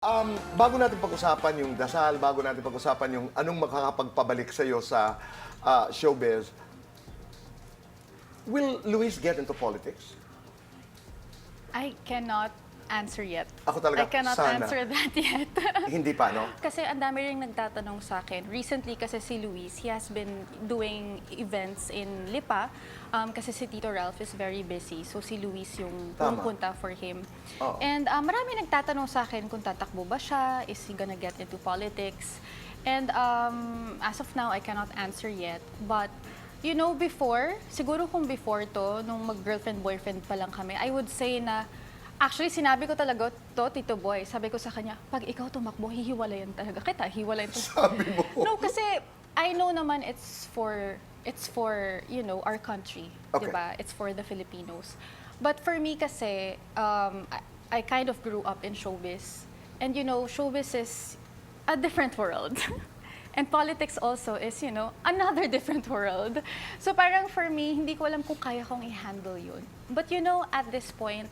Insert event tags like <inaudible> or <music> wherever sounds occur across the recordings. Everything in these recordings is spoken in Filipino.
Um, bago natin pag-usapan yung dasal, bago natin pag-usapan yung anong makakapagpabalik sa iyo sa ah, showbiz, will Luis get into politics? I cannot answer yet. Ako talaga, I cannot sana. answer that yet. <laughs> Hindi pa, no? kasi ang dami rin nagtatanong sa akin. Recently kasi si Luis, he has been doing events in Lipa um, kasi si Tito Ralph is very busy. So si Luis yung Tama. pumupunta for him. Oo. And uh, marami nagtatanong sa akin kung tatakbo ba siya, is he gonna get into politics? And um, as of now, I cannot answer yet. But you know, before, siguro kung before to, nung mag-girlfriend-boyfriend pa lang kami, I would say na Actually, sinabi ko talaga to, Tito Boy. Sabi ko sa kanya, pag ikaw tumakbo, hihiwalayan talaga kita. Hiwalayan to. Sabi mo. No, kasi I know naman it's for it's for, you know, our country, Okay. 'di ba? It's for the Filipinos. But for me kasi um, I, I kind of grew up in showbiz. And you know, showbiz is a different world. <laughs> And politics also is, you know, <laughs> another different world. So parang for me, hindi ko alam kung kaya kong i-handle yun. But you know, at this point,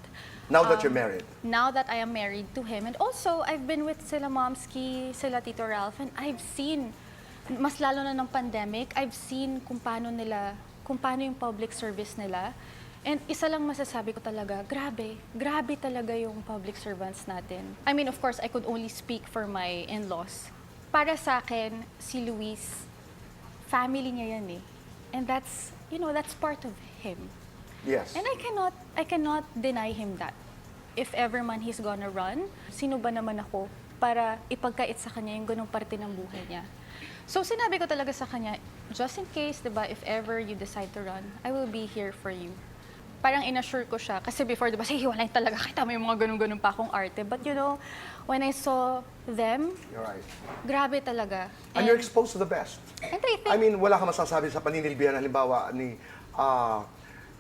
Now that you're um, married. now that I am married to him. And also, I've been with sila Momski, sila Tito Ralph, and I've seen, mas lalo na ng pandemic, I've seen kung paano nila, kung paano yung public service nila. And isa lang masasabi ko talaga, grabe, grabe talaga yung public servants natin. I mean, of course, I could only speak for my in-laws. Para sa akin, si Luis, family niya yan eh. And that's, you know, that's part of him. Yes. And I cannot, I cannot deny him that. If ever man he's gonna run, sino ba naman ako para ipagkait sa kanya yung ganong parte ng buhay niya. So sinabi ko talaga sa kanya, just in case, di ba, if ever you decide to run, I will be here for you. Parang inassure ko siya. Kasi before, di ba, sige, hiwalayin talaga. Kita yung mga ganun-ganun pa akong arte. But you know, when I saw them, You're right. grabe talaga. And you're exposed to the best. and I think I mean, wala ka masasabi sa paninilbihan, halimbawa, ni ah,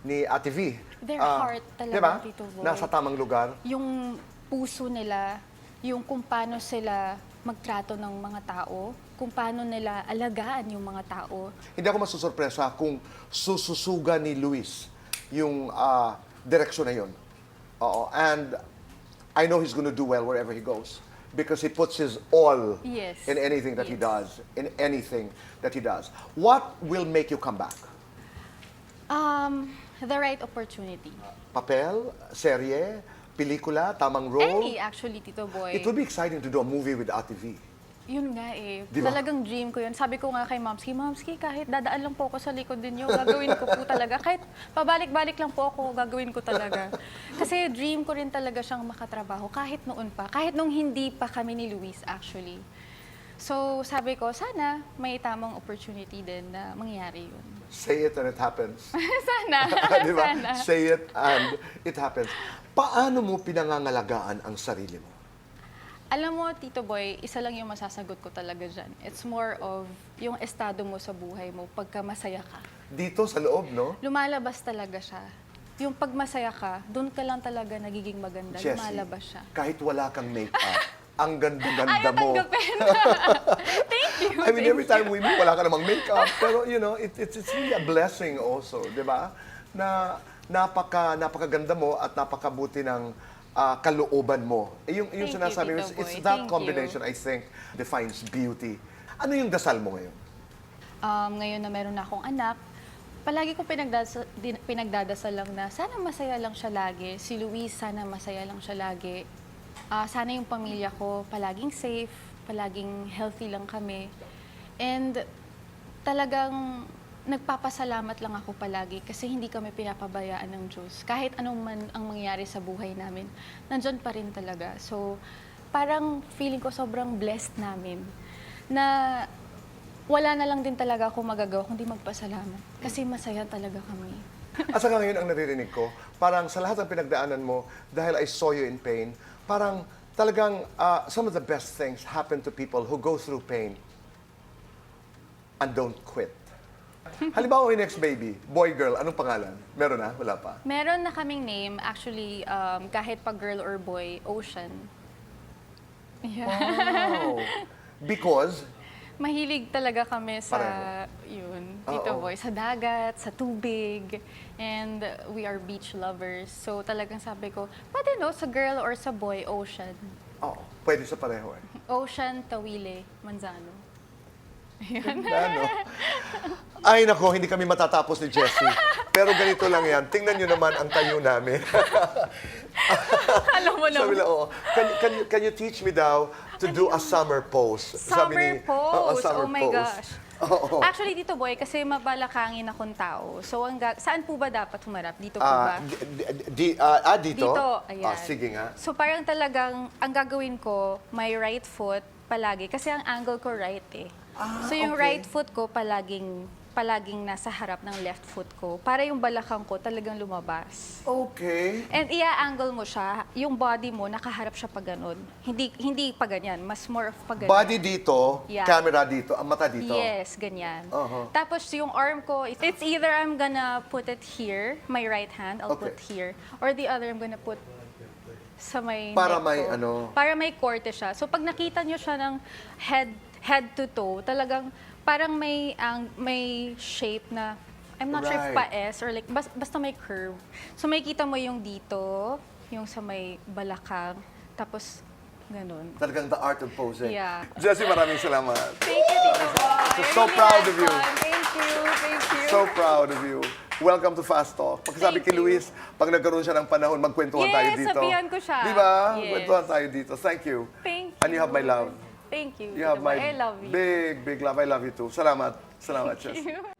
ni Ate V. Their Ah, heart talaga, di ba? Tito Boy. Nasa tamang lugar. yung puso nila, yung kung paano sila magtrato ng mga tao, kung paano nila alagaan yung mga tao. Hindi ako masusurpresa kung sususuga ni Luis yung ah, direksyon na yun. Oo. And I know he's gonna do well wherever he goes because he puts his all Yes. in anything that he Yes. does, in anything that he does. What will make you come back? Um, the right opportunity. Papel, serye, pelikula, tamang role? Any, actually, Tito Boy. It would be exciting to do a movie with Ate V. Yun nga eh. Di ba? Talagang dream ko yun. Sabi ko nga kay Momski, Momski, kahit dadaan lang po ako sa likod ninyo, gagawin ko po talaga. Kahit pabalik-balik lang po ako, gagawin ko talaga. <laughs> Kasi dream ko rin talaga siyang makatrabaho, kahit noon pa. Kahit nung hindi pa kami ni Luis, actually. So, sabi ko, sana may tamang opportunity din na mangyari yun. Say it and it happens. <laughs> sana. <laughs> Di ba? sana. Say it and it happens. Paano mo pinangangalagaan ang sarili mo? Alam mo, Tito Boy, isa lang yung masasagot ko talaga dyan. It's more of yung estado mo sa buhay mo pagka masaya ka. Dito sa loob, no? lumalabas talaga siya. Yung pag masaya ka, doon ka lang talaga nagiging maganda. Jessie, lumalabas siya. kahit wala kang make-up, <laughs> ang ganda-ganda Ayaw mo. tanggapin. <laughs> Thank you. I mean, thank every time we meet, wala ka namang makeup. <laughs> Pero, you know, it, it's, it's really a blessing also, di ba? Na napaka, napakaganda mo at napakabuti ng ah, kalooban mo. Eh, Yung, yung Thank you, sinasabi mo, Tito it's Boy. that Thank combination, I think, defines beauty. Ano yung dasal mo ngayon? Um, ngayon na meron na akong anak, palagi ko pinagdasal, din- pinagdadasal lang na sana masaya lang siya lagi. Si Luis, sana masaya lang siya lagi. Ah, sana yung pamilya ko palaging safe, palaging healthy lang kami. And talagang nagpapasalamat lang ako palagi kasi hindi kami pinapabayaan ng Diyos. Kahit anong man ang mangyari sa buhay namin, nandyan pa rin talaga. So, parang feeling ko sobrang blessed namin na wala na lang din talaga ako magagawa kundi magpasalamat. Kasi masaya talaga kami. <laughs> At saka ngayon ang naririnig ko, parang sa lahat ng pinagdaanan mo, dahil I saw you in pain, parang talagang ah, some of the best things happen to people who go through pain and don't quit. Halimbawa yung next baby, boy, girl, anong pangalan? Meron na? Wala pa? Meron na kaming name, actually, um, kahit pa girl or boy, Ocean. Yeah. Wow! <laughs> Because, Mahilig talaga kami sa, Pareho. yun, Tito Oo. Boy, sa dagat, sa tubig, and we are beach lovers. So talagang sabi ko, pwede no, sa girl or sa boy, ocean. Oo, pwede sa pareho eh. Ocean Tawile Manzano. Ano? Ay nako, hindi kami matatapos ni Jessie. Pero ganito lang yan. Tingnan nyo naman ang tayo namin. <laughs> Alam mo Sabi naman. lang, oo. Can, can, can you teach me daw to do a summer pose? Sabi Summer ni- pose. Oo, summer oh my pose. gosh. Oo. Actually, dito boy, kasi mabalakangin akong tao. So, ang ga- saan po ba dapat humarap? Dito po ba? Ah, di, di- di- ah, ah, dito? Dito, ayan. Ah, sige nga. So, parang talagang, ang gagawin ko, my right foot palagi. Kasi ang angle ko right eh. Ah, so, yung okay. right foot ko palaging palaging nasa harap ng left foot ko para yung balakang ko talagang lumabas. Okay. And ia-angle mo siya, yung body mo, nakaharap siya pa ganun. Hindi, hindi pa ganyan, mas more of pa ganyan. Body dito, Yeah. camera dito, ang mata dito. Yes, ganyan. Uh-huh. Tapos yung arm ko, it- it's either I'm gonna put it here, my right hand, I'll Okay. put here, or the other I'm gonna put sa may Para may ko. ano? Para may korte siya. So pag nakita nyo siya ng head head to toe, talagang parang may ang may shape na I'm not sure if Right. pa S or like bas- basta may curve. So makikita mo yung dito, yung sa may balakang, tapos ganun. Talagang the art of posing. Yeah. Jessie, maraming salamat. Thank you, Tito Boy. So, really proud had of you. fun. Thank you, thank you. So proud of you. Welcome to Fast Talk. Pagkasabi Thank kay you. Luis, pag nagkaroon siya ng panahon, magkwentuhan Yes, tayo dito. sabihan ko siya. Di ba? Yes. Kwentuhan tayo dito. Thank you. Thank And you have my love. Thank you. You have my. I love you. big, big love. I love you too. Salamat. Salamat, Jess. you.